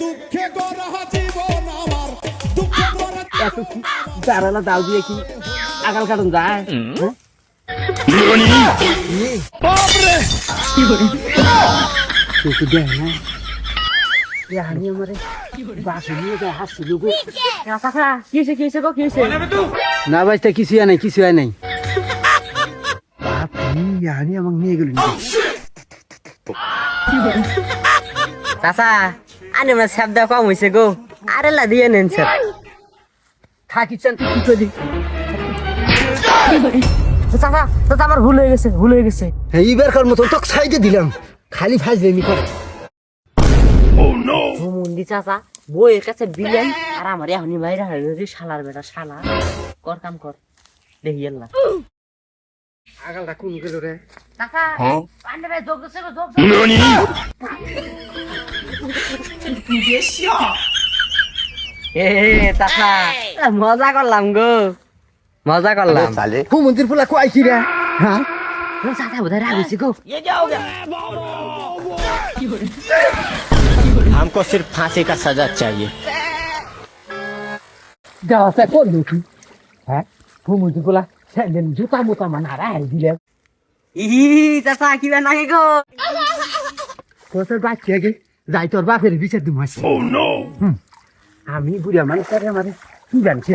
দুঃখে গড়া জীবন আমার দুঃখে গড়া দাঁড়ালা দাও দিয়ে কি? আগাল কাটন যায়? কেউ কি দেয় না? এ আমি আমারে। বাসে নিয়ে যায় হাসছিল গো কাকা কি হয়েছে কি হয়েছে গো কি হয়েছে না বাইতে কিছু নাই কিছু হয় নাই। বাপরে আমি আমাকে নিয়ে গেল চাচা আনে আমার শব্দ কম হয়েছে গো। আরে লা দিয়ে নেন স্যার। থাকি চান কি করলি চাচা চাচা আমার ভুল হয়ে গেছে ভুল হয়ে গেছে। এইবার কার মতো তোকে সাইডে দিলাম। খালি ফাইজলে নি কর। মন্দি চাচা বইয়ের কাছে বিলেন আর আমার এখনই বাইরে হারিয়ে শালার বেটা শালা। কর কাম কর। দেখি এল্লা আগালটা কোন গেল রে? চাচা পান্ডে ভাই যোগ 你别笑。哎，大哥，莫咋个啷个？莫咋个啷？我们这不来快去的啊？我咋在我的那里去够？也叫的。हमको सिर्फ फांसी का सजा चाहिए जाता कौन देखी है वो मुझे बोला सैंडल जूता मोता मना रहा है दिले ई चाचा की बना के को तो सर बात किया कि যাই তোর বাপের বিচার দিম হাসি আমি বুড়া মানুষ আমার কি জানছি